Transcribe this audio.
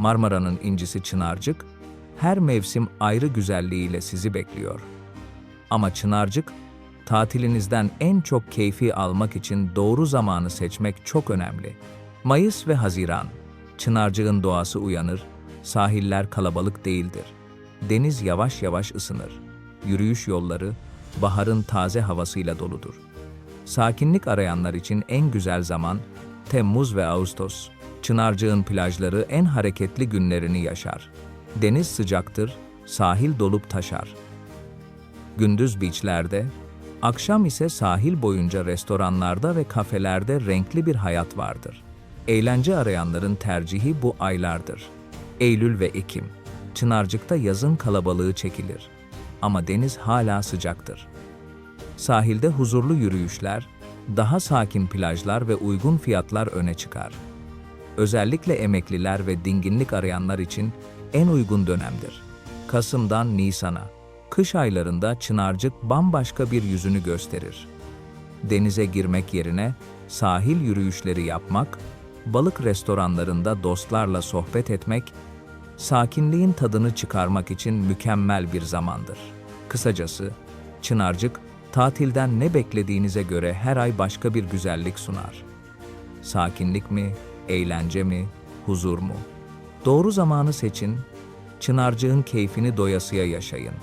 Marmara'nın incisi Çınarcık, her mevsim ayrı güzelliğiyle sizi bekliyor. Ama Çınarcık, tatilinizden en çok keyfi almak için doğru zamanı seçmek çok önemli. Mayıs ve Haziran, Çınarcık'ın doğası uyanır, sahiller kalabalık değildir. Deniz yavaş yavaş ısınır. Yürüyüş yolları, baharın taze havasıyla doludur. Sakinlik arayanlar için en güzel zaman Temmuz ve Ağustos. Çınarcık'ın plajları en hareketli günlerini yaşar. Deniz sıcaktır, sahil dolup taşar. Gündüz beachlerde, akşam ise sahil boyunca restoranlarda ve kafelerde renkli bir hayat vardır. Eğlence arayanların tercihi bu aylardır. Eylül ve Ekim. Çınarcık'ta yazın kalabalığı çekilir. Ama deniz hala sıcaktır. Sahilde huzurlu yürüyüşler, daha sakin plajlar ve uygun fiyatlar öne çıkar. Özellikle emekliler ve dinginlik arayanlar için en uygun dönemdir. Kasım'dan Nisan'a, kış aylarında Çınarcık bambaşka bir yüzünü gösterir. Denize girmek yerine sahil yürüyüşleri yapmak, balık restoranlarında dostlarla sohbet etmek, sakinliğin tadını çıkarmak için mükemmel bir zamandır. Kısacası, Çınarcık, tatilden ne beklediğinize göre her ay başka bir güzellik sunar. Sakinlik mi, eğlence mi, huzur mu? Doğru zamanı seçin, Çınarcığın keyfini doyasıya yaşayın.